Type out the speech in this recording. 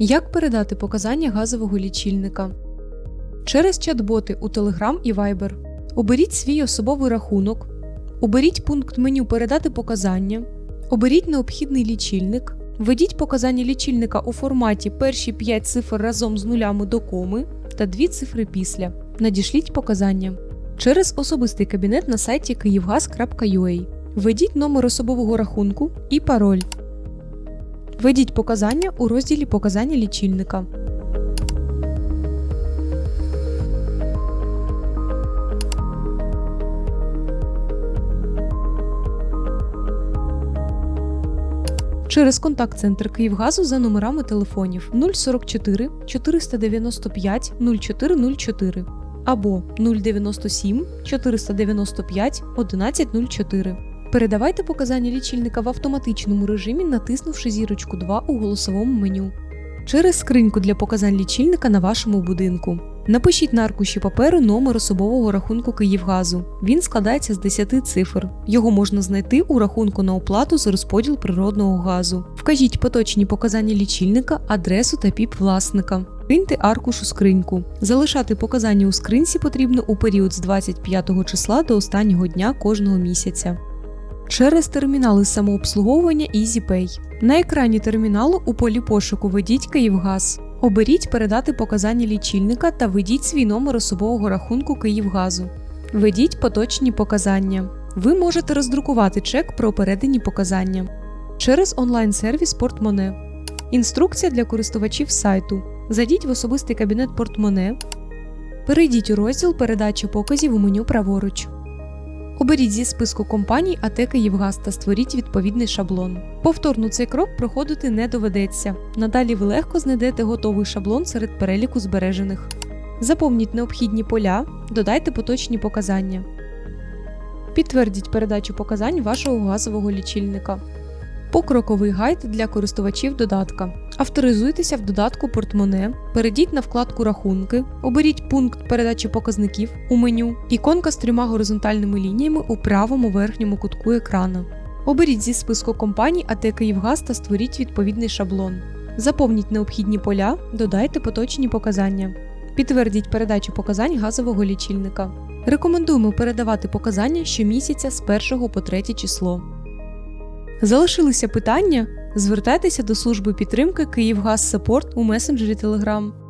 Як передати показання газового лічильника? Через чат-боти у Telegram і Viber. Оберіть свій особовий рахунок. Оберіть пункт меню Передати показання. Оберіть необхідний лічильник. Введіть показання лічильника у форматі перші 5 цифр разом з нулями до коми та 2 цифри після. Надішліть показання. Через особистий кабінет на сайті kyiv.gas.ua. Введіть номер особового рахунку і пароль. Введіть показання у розділі Показання лічильника. Через контакт-центр Київгазу за номерами телефонів 044 495 0404 або 097 495 1104. Передавайте показання лічильника в автоматичному режимі, натиснувши зірочку 2 у голосовому меню. Через скриньку для показань лічильника на вашому будинку. Напишіть на аркуші паперу номер особового рахунку Київгазу. Він складається з 10 цифр. Його можна знайти у рахунку на оплату за розподіл природного газу. Вкажіть поточні показання лічильника, адресу та піп власника. Киньте аркуш у скриньку. Залишати показання у скринці потрібно у період з 25 числа до останнього дня кожного місяця. Через термінали самообслуговування EasyPay. На екрані терміналу у полі пошуку введіть Київгаз. Оберіть передати показання лічильника та введіть свій номер особового рахунку Київгазу. Введіть поточні показання. Ви можете роздрукувати чек про передані показання через онлайн-сервіс Портмоне. Інструкція для користувачів сайту. Зайдіть в особистий кабінет Портмоне. Перейдіть у розділ Передача показів у меню праворуч. Оберіть зі списку компаній АТ Київгаз та створіть відповідний шаблон. Повторно цей крок проходити не доведеться. Надалі ви легко знайдете готовий шаблон серед переліку збережених. Заповніть необхідні поля, додайте поточні показання. Підтвердіть передачу показань вашого газового лічильника. Покроковий гайд для користувачів додатка. Авторизуйтеся в додатку Портмоне, перейдіть на вкладку Рахунки, оберіть пункт передачі показників у меню, іконка з трьома горизонтальними лініями у правому верхньому кутку екрану. Оберіть зі списку компаній АТ Київгаз та створіть відповідний шаблон. Заповніть необхідні поля, додайте поточні показання. Підтвердіть передачу показань газового лічильника. Рекомендуємо передавати показання щомісяця з 1 по 3 число. Залишилися питання? Звертайтеся до служби підтримки Київгаз Саппорт у месенджері Telegram.